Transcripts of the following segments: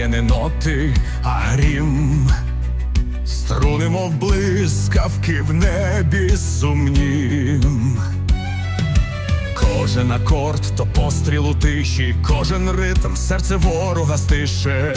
ноти, а рім, Струни, мов блискавки в небі сумнім. Кожен акорд то постріл у тиші, кожен ритм серце ворога стише.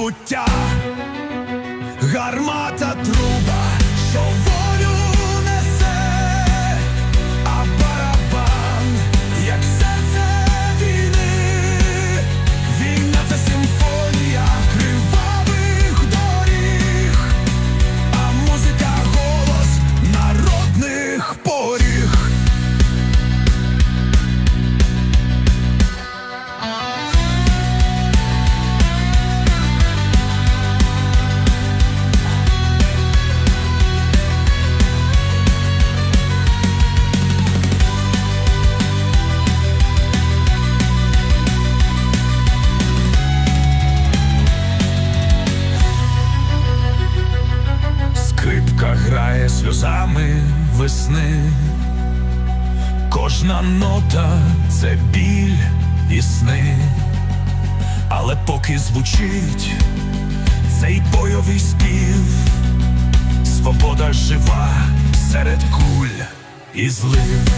Забуття, гармата Скрипка грає сльозами весни, кожна нота це біль і сни, але поки звучить цей бойовий спів, свобода жива серед куль і злив.